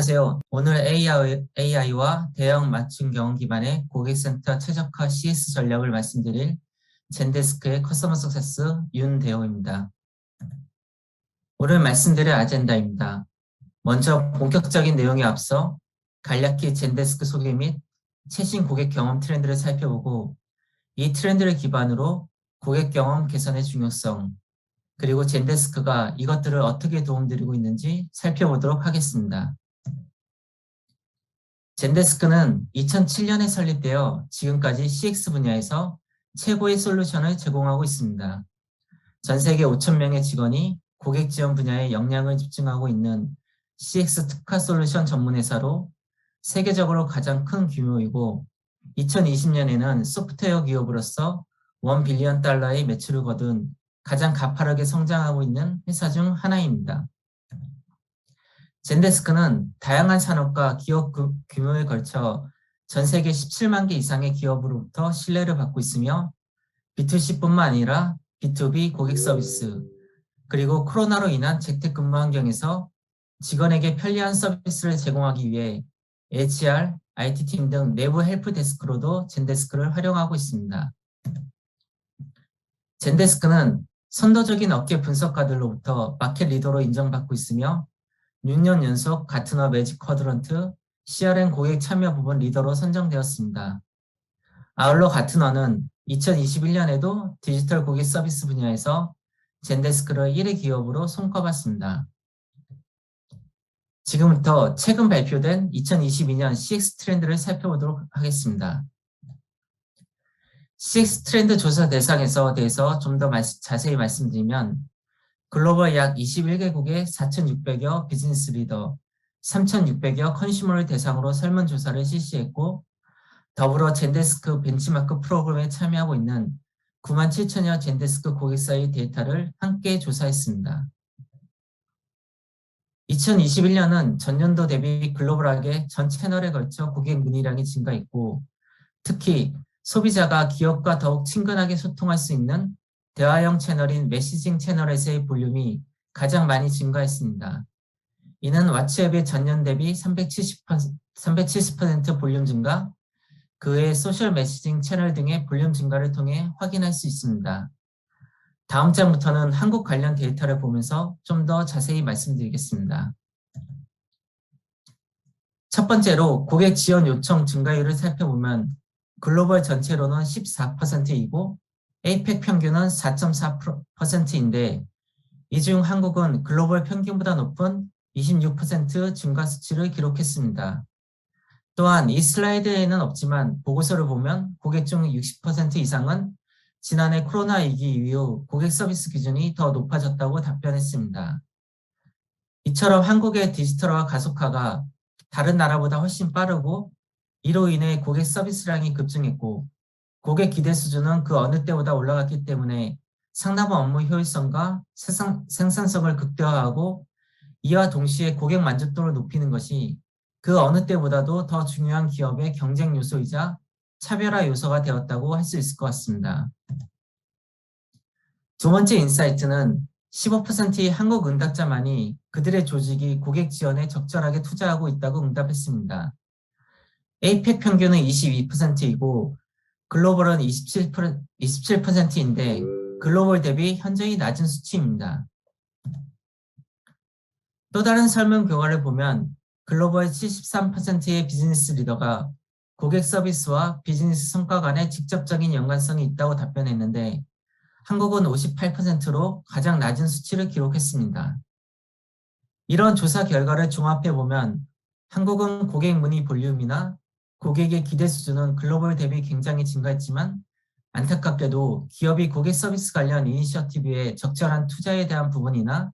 안녕하세요. 오늘 AI, 와 대형 맞춤 경험 기반의 고객센터 최적화 CS 전략을 말씀드릴 젠데스크의 커스터머 석세스 윤대호입니다. 오늘 말씀드릴 아젠다입니다. 먼저 본격적인 내용에 앞서 간략히 젠데스크 소개 및 최신 고객 경험 트렌드를 살펴보고 이 트렌드를 기반으로 고객 경험 개선의 중요성, 그리고 젠데스크가 이것들을 어떻게 도움드리고 있는지 살펴보도록 하겠습니다. 젠데스크는 2007년에 설립되어 지금까지 CX 분야에서 최고의 솔루션을 제공하고 있습니다. 전 세계 5천 명의 직원이 고객 지원 분야에 역량을 집중하고 있는 CX 특화 솔루션 전문 회사로 세계적으로 가장 큰 규모이고 2020년에는 소프트웨어 기업으로서 1 빌리언 달러의 매출을 거둔 가장 가파르게 성장하고 있는 회사 중 하나입니다. 젠데스크는 다양한 산업과 기업 규모에 걸쳐 전 세계 17만 개 이상의 기업으로부터 신뢰를 받고 있으며 B2C뿐만 아니라 B2B 고객 서비스 그리고 코로나로 인한 재택근무 환경에서 직원에게 편리한 서비스를 제공하기 위해 HR, IT팀 등 내부 헬프 데스크로도 젠데스크를 활용하고 있습니다. 젠데스크는 선도적인 업계 분석가들로부터 마켓 리더로 인정받고 있으며 6년 연속 가트너 매직 쿼드런트 CRM 고객 참여 부분 리더로 선정되었습니다. 아울러 가트너는 2021년에도 디지털 고객 서비스 분야에서 젠데스크를 1위 기업으로 손꼽았습니다. 지금부터 최근 발표된 2022년 CX 트렌드를 살펴보도록 하겠습니다. CX 트렌드 조사 대상에서 대해서 좀 더 자세히 말씀드리면 글로벌 약 21개국의 4,600여 비즈니스 리더, 3,600여 컨슈머를 대상으로 설문조사를 실시했고 더불어 젠데스크 벤치마크 프로그램에 참여하고 있는 9만 7천여 젠데스크 고객사의 데이터를 함께 조사했습니다. 2021년은 전년도 대비 글로벌하게 전 채널에 걸쳐 고객 문의량이 증가했고 특히 소비자가 기업과 더욱 친근하게 소통할 수 있는 대화형 채널인 메시징 채널에서의 볼륨이 가장 많이 증가했습니다. 이는 왓츠앱의 전년 대비 370%, 370% 볼륨 증가, 그 외 소셜 메시징 채널 등의 볼륨 증가를 통해 확인할 수 있습니다. 다음 장부터는 한국 관련 데이터를 보면서 좀 더 자세히 말씀드리겠습니다. 첫 번째로 고객 지원 요청 증가율을 살펴보면 글로벌 전체로는 14%이고 APEC 평균은 4.4%인데 이 중 한국은 글로벌 평균보다 높은 26% 증가 수치를 기록했습니다. 또한 이 슬라이드에는 없지만 보고서를 보면 고객 중 60% 이상은 지난해 코로나 위기 이후 고객 서비스 기준이 더 높아졌다고 답변했습니다. 이처럼 한국의 디지털화 가속화가 다른 나라보다 훨씬 빠르고 이로 인해 고객 서비스량이 급증했고 고객 기대 수준은 그 어느 때보다 올라갔기 때문에 상담 업무 효율성과 생산, 생산성을 극대화하고 이와 동시에 고객 만족도를 높이는 것이 그 어느 때보다도 더 중요한 기업의 경쟁 요소이자 차별화 요소가 되었다고 할 수 있을 것 같습니다. 두 번째 인사이트는 15%의 한국 응답자만이 그들의 조직이 고객 지원에 적절하게 투자하고 있다고 응답했습니다. APEC 평균은 22%이고 글로벌은 27%, 27%인데 글로벌 대비 현저히 낮은 수치입니다. 또 다른 설문 결과를 보면 글로벌 73%의 비즈니스 리더가 고객 서비스와 비즈니스 성과 간의 직접적인 연관성이 있다고 답변했는데 한국은 58%로 가장 낮은 수치를 기록했습니다. 이런 조사 결과를 종합해 보면 한국은 고객 문의 볼륨이나 고객의 기대 수준은 글로벌 대비 굉장히 증가했지만 안타깝게도 기업이 고객 서비스 관련 이니셔티브에 적절한 투자에 대한 부분이나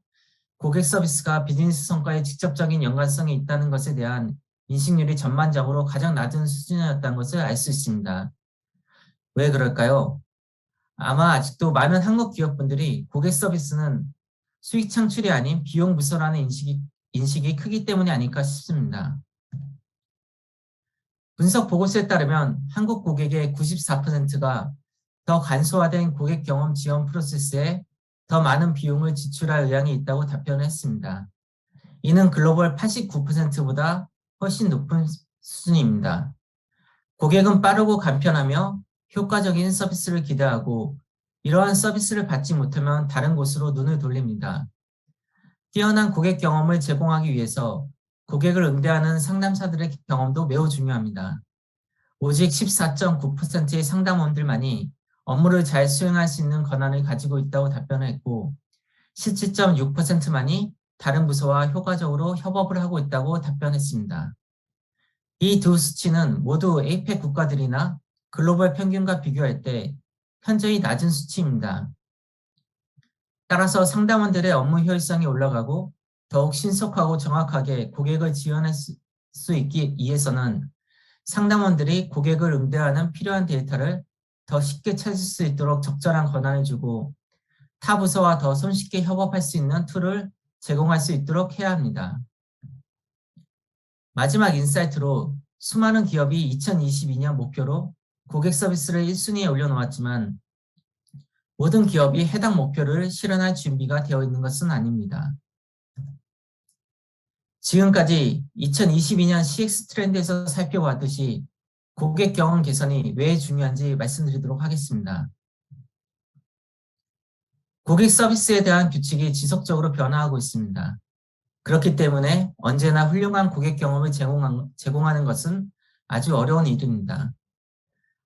고객 서비스가 비즈니스 성과에 직접적인 연관성이 있다는 것에 대한 인식률이 전반적으로 가장 낮은 수준이었다는 것을 알 수 있습니다. 왜 그럴까요? 아마 아직도 많은 한국 기업분들이 고객 서비스는 수익 창출이 아닌 비용 부서라는 인식이, 인식이 크기 때문이 아닐까 싶습니다. 분석 보고서에 따르면 한국 고객의 94%가 더 간소화된 고객 경험 지원 프로세스에 더 많은 비용을 지출할 의향이 있다고 답변했습니다. 이는 글로벌 89%보다 훨씬 높은 수준입니다. 고객은 빠르고 간편하며 효과적인 서비스를 기대하고 이러한 서비스를 받지 못하면 다른 곳으로 눈을 돌립니다. 뛰어난 고객 경험을 제공하기 위해서 고객을 응대하는 상담사들의 경험도 매우 중요합니다. 오직 14.9%의 상담원들만이 업무를 잘 수행할 수 있는 권한을 가지고 있다고 답변을 했고 17.6%만이 다른 부서와 효과적으로 협업을 하고 있다고 답변했습니다. 이 두 수치는 모두 APEC 국가들이나 글로벌 평균과 비교할 때 현저히 낮은 수치입니다. 따라서 상담원들의 업무 효율성이 올라가고 더욱 신속하고 정확하게 고객을 지원할 수 있기 위해서는 상담원들이 고객을 응대하는 필요한 데이터를 더 쉽게 찾을 수 있도록 적절한 권한을 주고 타 부서와 더 손쉽게 협업할 수 있는 툴을 제공할 수 있도록 해야 합니다. 마지막 인사이트로 수많은 기업이 2022년 목표로 고객 서비스를 1순위에 올려놓았지만 모든 기업이 해당 목표를 실현할 준비가 되어 있는 것은 아닙니다. 지금까지 2022년 CX 트렌드에서 살펴봤듯이 고객 경험 개선이 왜 중요한지 말씀드리도록 하겠습니다. 고객 서비스에 대한 규칙이 지속적으로 변화하고 있습니다. 그렇기 때문에 언제나 훌륭한 고객 경험을 제공하는 것은 아주 어려운 일입니다.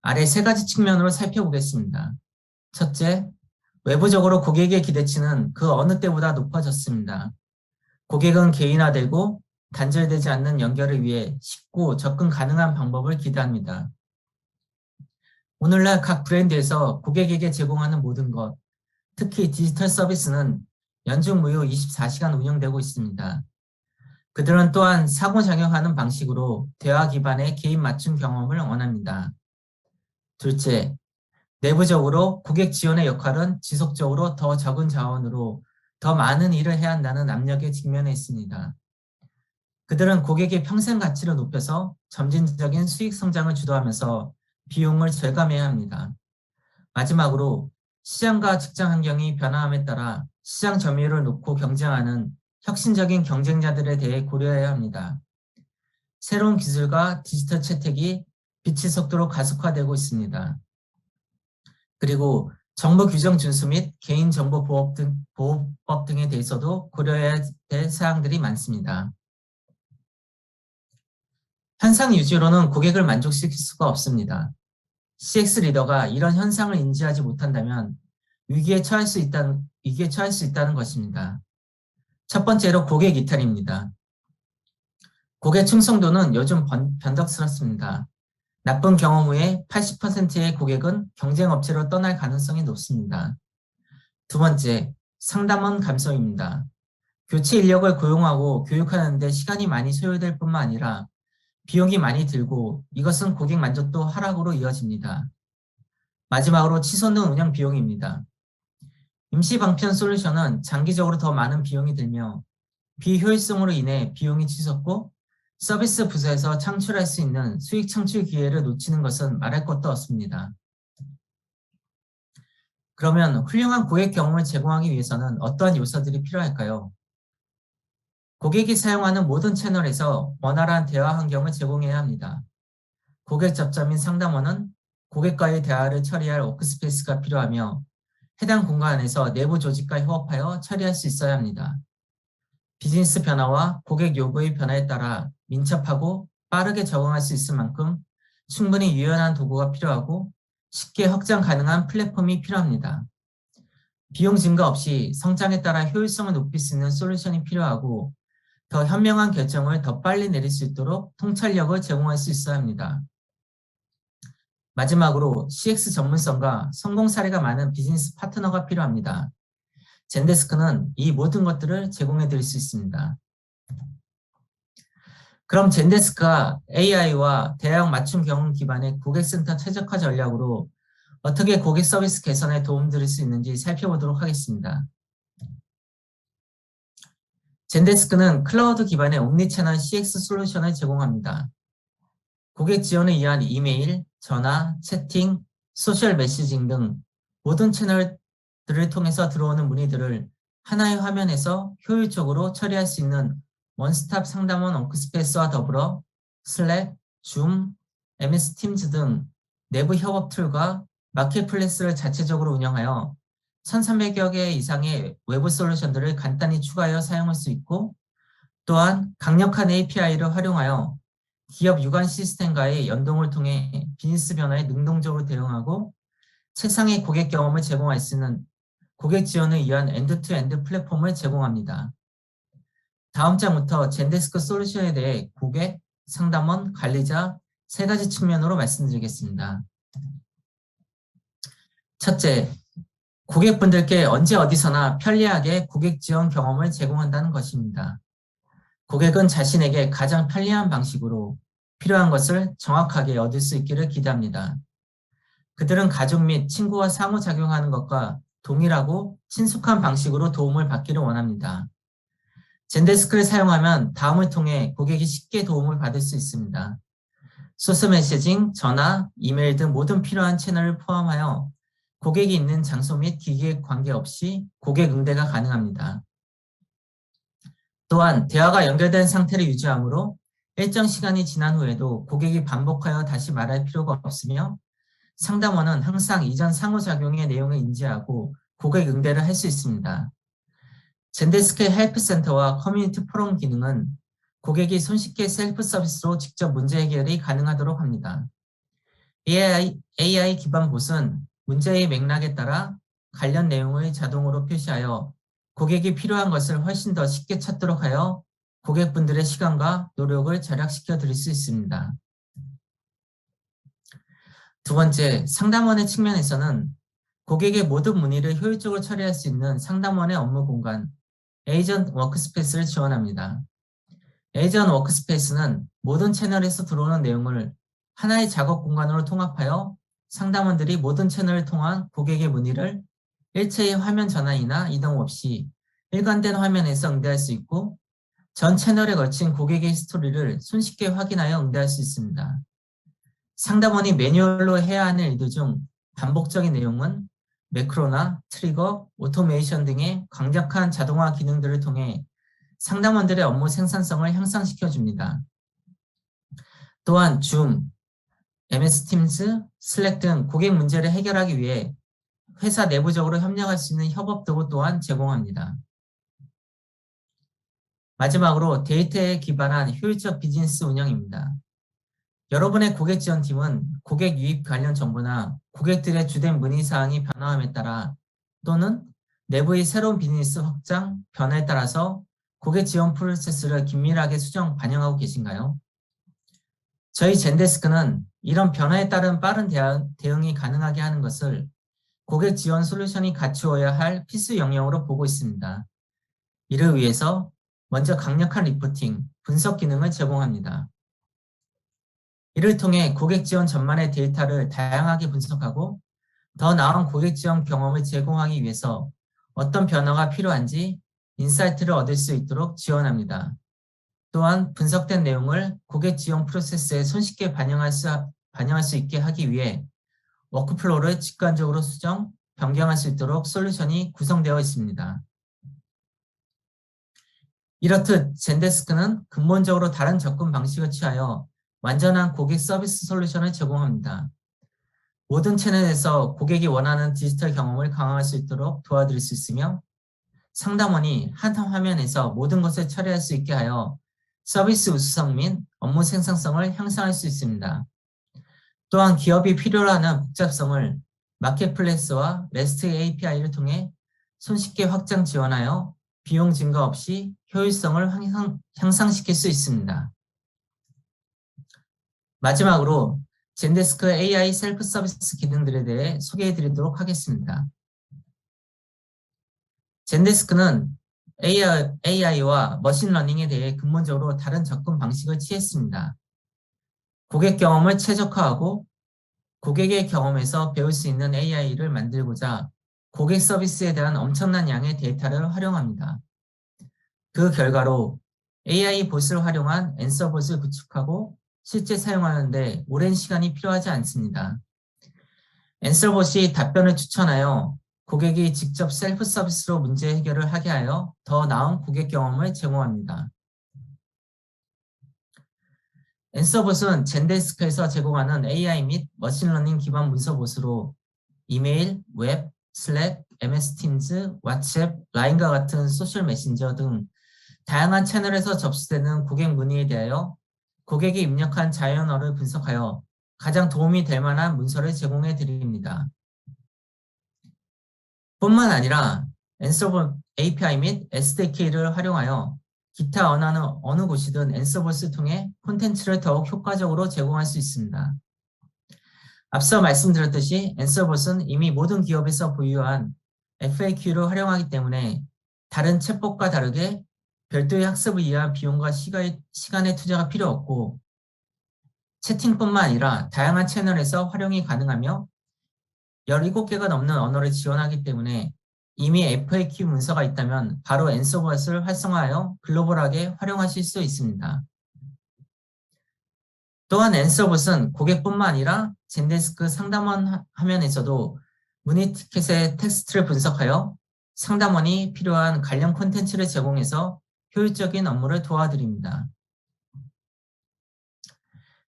아래 세 가지 측면으로 살펴보겠습니다. 첫째, 외부적으로 고객의 기대치는 그 어느 때보다 높아졌습니다. 고객은 개인화되고 단절되지 않는 연결을 위해 쉽고 접근 가능한 방법을 기대합니다. 오늘날 각 브랜드에서 고객에게 제공하는 모든 것, 특히 디지털 서비스는 연중 무휴 24시간 운영되고 있습니다. 그들은 또한 상호작용하는 방식으로 대화 기반의 개인 맞춤 경험을 원합니다. 둘째, 내부적으로 고객 지원의 역할은 지속적으로 더 적은 자원으로 더 많은 일을 해야 한다는 압력에 직면해 있습니다. 그들은 고객의 평생 가치를 높여서 점진적인 수익 성장을 주도하면서 비용을 절감해야 합니다. 마지막으로 시장과 직장 환경이 변화함에 따라 시장 점유율을 놓고 경쟁하는 혁신적인 경쟁자들에 대해 고려해야 합니다. 새로운 기술과 디지털 채택이 빛의 속도로 가속화되고 있습니다. 그리고 정부 규정 준수 및 개인정보보호법 등, 보호법 등에 대해서도 고려해야 될 사항들이 많습니다. 현상 유지로는 고객을 만족시킬 수가 없습니다. CX 리더가 이런 현상을 인지하지 못한다면 위기에 처할 수 있다는, 위기에 처할 수 있다는 것입니다. 첫 번째로 고객 이탈입니다. 고객 충성도는 요즘 변덕스럽습니다. 나쁜 경험 후에 80%의 고객은 경쟁 업체로 떠날 가능성이 높습니다. 두 번째, 상담원 감소입니다. 교체 인력을 고용하고 교육하는 데 시간이 많이 소요될 뿐만 아니라 비용이 많이 들고 이것은 고객 만족도 하락으로 이어집니다. 마지막으로 치솟는 운영 비용입니다. 임시 방편 솔루션은 장기적으로 더 많은 비용이 들며 비효율성으로 인해 비용이 치솟고 서비스 부서에서 창출할 수 있는 수익 창출 기회를 놓치는 것은 말할 것도 없습니다. 그러면 훌륭한 고객 경험을 제공하기 위해서는 어떠한 요소들이 필요할까요? 고객이 사용하는 모든 채널에서 원활한 대화 환경을 제공해야 합니다. 고객 접점인 상담원은 고객과의 대화를 처리할 워크스페이스가 필요하며 해당 공간에서 내부 조직과 협업하여 처리할 수 있어야 합니다. 비즈니스 변화와 고객 요구의 변화에 따라 민첩하고 빠르게 적응할 수 있을 만큼 충분히 유연한 도구가 필요하고 쉽게 확장 가능한 플랫폼이 필요합니다. 비용 증가 없이 성장에 따라 효율성을 높일 수 있는 솔루션이 필요하고 더 현명한 결정을 더 빨리 내릴 수 있도록 통찰력을 제공할 수 있어야 합니다. 마지막으로 CX 전문성과 성공 사례가 많은 비즈니스 파트너가 필요합니다. 젠데스크는 이 모든 것들을 제공해 드릴 수 있습니다. 그럼 젠데스크가 AI와 대형 맞춤 경험 기반의 고객센터 최적화 전략으로 어떻게 고객 서비스 개선에 도움드릴 수 있는지 살펴보도록 하겠습니다. 젠데스크는 클라우드 기반의 옴니채널 CX 솔루션을 제공합니다. 고객 지원을 위한 이메일, 전화, 채팅, 소셜 메시징 등 모든 채널들을 통해서 들어오는 문의들을 하나의 화면에서 효율적으로 처리할 수 있는 원스톱 상담원 워크스페이스와 더불어 슬랙, 줌, MS 팀즈 등 내부 협업 툴과 마켓플레이스를 자체적으로 운영하여 1300여 개 이상의 외부 솔루션들을 간단히 추가하여 사용할 수 있고 또한 강력한 API를 활용하여 기업 유관 시스템과의 연동을 통해 비즈니스 변화에 능동적으로 대응하고 최상의 고객 경험을 제공할 수 있는 고객 지원을 위한 엔드투엔드 플랫폼을 제공합니다. 다음 장부터 젠데스크 솔루션에 대해 고객, 상담원, 관리자 세 가지 측면으로 말씀드리겠습니다. 첫째, 고객분들께 언제 어디서나 편리하게 고객 지원 경험을 제공한다는 것입니다. 고객은 자신에게 가장 편리한 방식으로 필요한 것을 정확하게 얻을 수 있기를 기대합니다. 그들은 가족 및 친구와 상호작용하는 것과 동일하고 친숙한 방식으로 도움을 받기를 원합니다. 젠데스크를 사용하면 다음을 통해 고객이 쉽게 도움을 받을 수 있습니다. 소스 메시징, 전화, 이메일 등 모든 필요한 채널을 포함하여 고객이 있는 장소 및 기기에 관계없이 고객 응대가 가능합니다. 또한 대화가 연결된 상태를 유지하므로 일정 시간이 지난 후에도 고객이 반복하여 다시 말할 필요가 없으며 상담원은 항상 이전 상호작용의 내용을 인지하고 고객 응대를 할 수 있습니다. 젠데스크의 헬프 센터와 커뮤니티 포럼 기능은 고객이 손쉽게 셀프 서비스로 직접 문제 해결이 가능하도록 합니다. AI, AI 기반 봇은 문제의 맥락에 따라 관련 내용을 자동으로 표시하여 고객이 필요한 것을 훨씬 더 쉽게 찾도록 하여 고객분들의 시간과 노력을 절약시켜 드릴 수 있습니다. 두 번째, 상담원의 측면에서는 고객의 모든 문의를 효율적으로 처리할 수 있는 상담원의 업무 공간, 에이전트 워크스페이스를 지원합니다. 에이전트 워크스페이스는 모든 채널에서 들어오는 내용을 하나의 작업 공간으로 통합하여 상담원들이 모든 채널을 통한 고객의 문의를 일체의 화면 전환이나 이동 없이 일관된 화면에서 응대할 수 있고 전 채널에 걸친 고객의 스토리를 손쉽게 확인하여 응대할 수 있습니다. 상담원이 매뉴얼로 해야 하는 일들 중 반복적인 내용은 매크로나 트리거, 오토메이션 등의 강력한 자동화 기능들을 통해 상담원들의 업무 생산성을 향상시켜 줍니다. 또한 줌, MS 팀스, 슬랙 등 고객 문제를 해결하기 위해 회사 내부적으로 협력할 수 있는 협업 도구 또한 제공합니다. 마지막으로 데이터에 기반한 효율적 비즈니스 운영입니다. 여러분의 고객 지원팀은 고객 유입 관련 정보나 고객들의 주된 문의 사항이 변화함에 따라 또는 내부의 새로운 비즈니스 확장, 변화에 따라서 고객 지원 프로세스를 긴밀하게 수정, 반영하고 계신가요? 저희 젠데스크는 이런 변화에 따른 빠른 대응, 이 가능하게 하는 것을 고객 지원 솔루션이 갖추어야 할 필수 영역으로 보고 있습니다. 이를 위해서 먼저 강력한 리포팅, 분석 기능을 제공합니다. 이를 통해 고객 지원 전반의 데이터를 다양하게 분석하고 더 나은 고객 지원 경험을 제공하기 위해서 어떤 변화가 필요한지 인사이트를 얻을 수 있도록 지원합니다. 또한 분석된 내용을 고객 지원 프로세스에 손쉽게 반영할 수, 반영할 수 있게 하기 위해 워크플로우를 직관적으로 수정, 변경할 수 있도록 솔루션이 구성되어 있습니다. 이렇듯 젠데스크는 근본적으로 다른 접근 방식을 취하여 완전한 고객 서비스 솔루션을 제공합니다. 모든 채널에서 고객이 원하는 디지털 경험을 강화할 수 있도록 도와드릴 수 있으며 상담원이 한 화면에서 모든 것을 처리할 수 있게 하여 서비스 우수성 및 업무 생산성을 향상할 수 있습니다. 또한 기업이 필요로 하는 복잡성을 마켓플레이스와 REST API를 통해 손쉽게 확장 지원하여 비용 증가 없이 효율성을 향상, 향상시킬 수 있습니다. 마지막으로 젠데스크 AI 셀프 서비스 기능들에 대해 소개해 드리도록 하겠습니다. 젠데스크는 AI와 머신러닝에 대해 근본적으로 다른 접근 방식을 취했습니다. 고객 경험을 최적화하고 고객의 경험에서 배울 수 있는 AI를 만들고자 고객 서비스에 대한 엄청난 양의 데이터를 활용합니다. 그 결과로 AI 봇을 활용한 앤서봇을 구축하고 실제 사용하는데 오랜 시간이 필요하지 않습니다. 앤서봇이 답변을 추천하여 고객이 직접 셀프 서비스로 문제 해결을 하게 하여 더 나은 고객 경험을 제공합니다. 엔서봇은 젠데스크에서 제공하는 AI 및 머신러닝 기반 문서봇으로 이메일, 웹, 슬랙, MS 팀즈, 왓츠앱, 라인과 같은 소셜 메신저 등 다양한 채널에서 접수되는 고객 문의에 대하여 고객이 입력한 자연어를 분석하여 가장 도움이 될 만한 문서를 제공해 드립니다. 뿐만 아니라 엔서봇 API 및 SDK를 활용하여 기타 언어는 어느 곳이든 엔서봇을 통해 콘텐츠를 더욱 효과적으로 제공할 수 있습니다. 앞서 말씀드렸듯이 엔서봇은 이미 모든 기업에서 보유한 FAQ를 활용하기 때문에 다른 챗봇과 다르게 별도의 학습을 위한 비용과 시간의 투자가 필요 없고 채팅뿐만 아니라 다양한 채널에서 활용이 가능하며 17개가 넘는 언어를 지원하기 때문에 이미 FAQ 문서가 있다면 바로 엔서봇을 활성화하여 글로벌하게 활용하실 수 있습니다. 또한 엔서봇은 고객뿐만 아니라 젠데스크 상담원 화면에서도 문의 티켓의 텍스트를 분석하여 상담원이 필요한 관련 콘텐츠를 제공해서 효율적인 업무를 도와드립니다.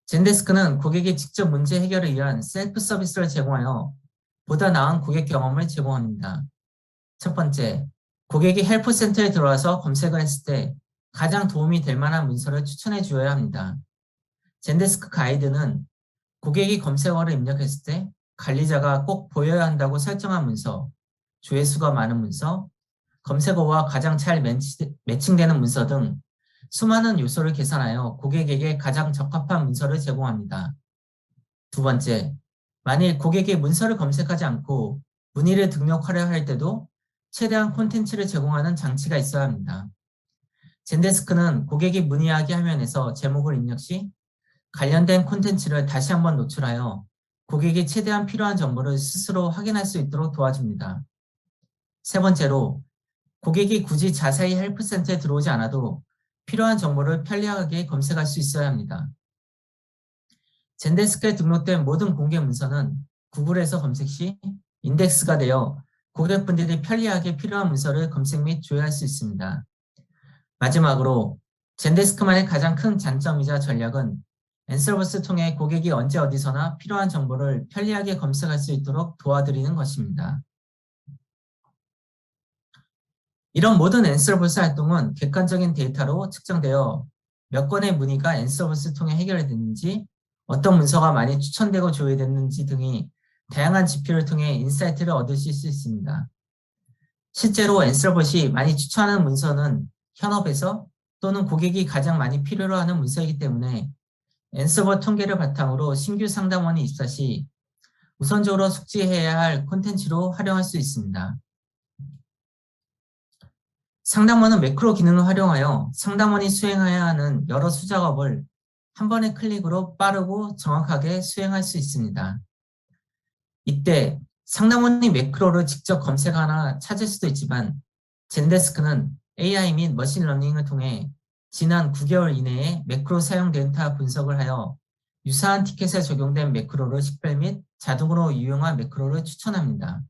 젠데스크는 고객이 직접 문제 해결을 위한 셀프 서비스를 제공하여 보다 나은 고객 경험을 제공합니다. 첫 번째, 고객이 헬프센터에 들어와서 검색을 했을 때 가장 도움이 될 만한 문서를 추천해 주어야 합니다. 젠데스크 가이드는 고객이 검색어를 입력했을 때 관리자가 꼭 보여야 한다고 설정한 문서, 조회수가 많은 문서, 검색어와 가장 잘 매칭되는 문서 등 수많은 요소를 계산하여 고객에게 가장 적합한 문서를 제공합니다. 두 번째, 만일 고객이 문서를 검색하지 않고 문의를 등록하려 할 때도 최대한 콘텐츠를 제공하는 장치가 있어야 합니다. 젠데스크는 고객이 문의하기 화면에서 제목을 입력 시 관련된 콘텐츠를 다시 한번 노출하여 고객이 최대한 필요한 정보를 스스로 확인할 수 있도록 도와줍니다. 세 번째로 고객이 굳이 자세히 헬프센터에 들어오지 않아도 필요한 정보를 편리하게 검색할 수 있어야 합니다. 젠데스크에 등록된 모든 공개 문서는 구글에서 검색 시 인덱스가 되어 고객분들이 편리하게 필요한 문서를 검색 및 조회할 수 있습니다. 마지막으로 젠데스크만의 가장 큰 장점이자 전략은 엔서버스 통해 고객이 언제 어디서나 필요한 정보를 편리하게 검색할 수 있도록 도와드리는 것입니다. 이런 모든 엔서버스 활동은 객관적인 데이터로 측정되어 몇 건의 문의가 엔서버스 통해 해결됐는지 어떤 문서가 많이 추천되고 조회됐는지 등이 다양한 지표를 통해 인사이트를 얻으실 수 있습니다. 실제로 엔서봇이 많이 추천하는 문서는 현업에서 또는 고객이 가장 많이 필요로 하는 문서이기 때문에 엔서버 통계를 바탕으로 신규 상담원이 입사 시 우선적으로 숙지해야 할 콘텐츠로 활용할 수 있습니다. 상담원은 매크로 기능을 활용하여 상담원이 수행해야 하는 여러 수작업을 한 번의 클릭으로 빠르고 정확하게 수행할 수 있습니다. 이때 상담원이 매크로를 직접 검색하나 찾을 수도 있지만 젠데스크는 AI 및 머신러닝을 통해 지난 9개월 이내에 매크로 사용 데이터 분석을 하여 유사한 티켓에 적용된 매크로를 식별 및 자동으로 유용한 매크로를 추천합니다.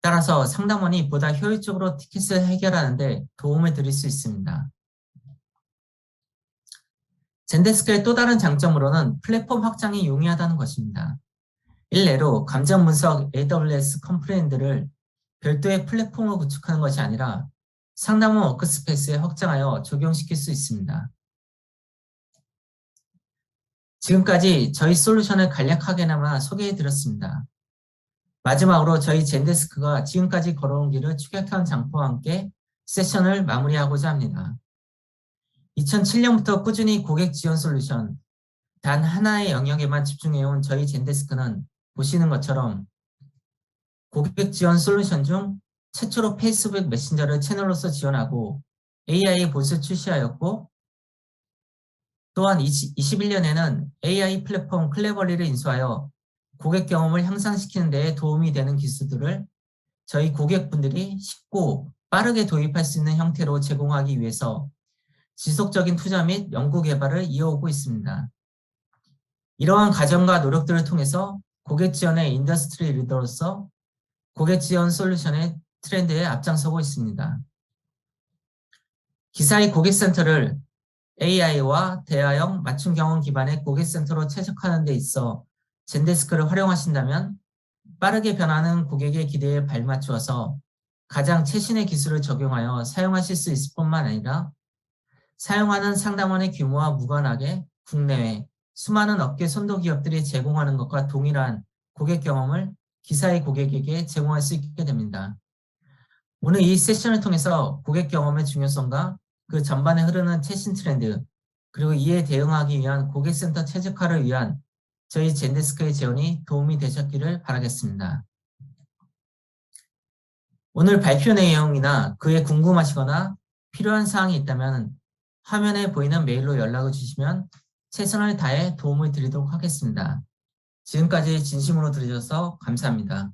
따라서 상담원이 보다 효율적으로 티켓을 해결하는 데 도움을 드릴 수 있습니다. 젠데스크의 또 다른 장점으로는 플랫폼 확장이 용이하다는 것입니다. 일례로 감정 분석 AWS 컴플레인드를 별도의 플랫폼을 구축하는 것이 아니라 상담원 워크스페이스에 확장하여 적용시킬 수 있습니다. 지금까지 저희 솔루션을 간략하게나마 소개해 드렸습니다. 마지막으로 저희 젠데스크가 지금까지 걸어온 길을 추격한 장포와 함께 세션을 마무리하고자 합니다. 2007년부터 꾸준히 고객 지원 솔루션, 단 하나의 영역에만 집중해온 저희 젠데스크는 보시는 것처럼 고객 지원 솔루션 중 최초로 페이스북 메신저를 채널로서 지원하고 AI 봇을 출시하였고 또한 21년에는 AI 플랫폼 클레버리를 인수하여 고객 경험을 향상시키는 데 도움이 되는 기술들을 저희 고객분들이 쉽고 빠르게 도입할 수 있는 형태로 제공하기 위해서 지속적인 투자 및 연구 개발을 이어오고 있습니다. 이러한 과정과 노력들을 통해서 고객 지원의 인더스트리 리더로서 고객 지원 솔루션의 트렌드에 앞장서고 있습니다. 기사의 고객센터를 AI와 대화형 맞춤 경험 기반의 고객센터로 최적화하는 데 있어 젠데스크를 활용하신다면 빠르게 변하는 고객의 기대에 발맞추어서 가장 최신의 기술을 적용하여 사용하실 수 있을 뿐만 아니라 사용하는 상담원의 규모와 무관하게 국내외 수많은 업계 선도 기업들이 제공하는 것과 동일한 고객 경험을 기사의 고객에게 제공할 수 있게 됩니다. 오늘 이 세션을 통해서 고객 경험의 중요성과 그 전반에 흐르는 최신 트렌드 그리고 이에 대응하기 위한 고객센터 최적화를 위한 저희 젠데스크의 지원이 도움이 되셨기를 바라겠습니다. 오늘 발표 내용이나 그에 궁금하시거나 필요한 사항이 있다면 화면에 보이는 메일로 연락을 주시면 최선을 다해 도움을 드리도록 하겠습니다. 지금까지 진심으로 들으셔서 감사합니다.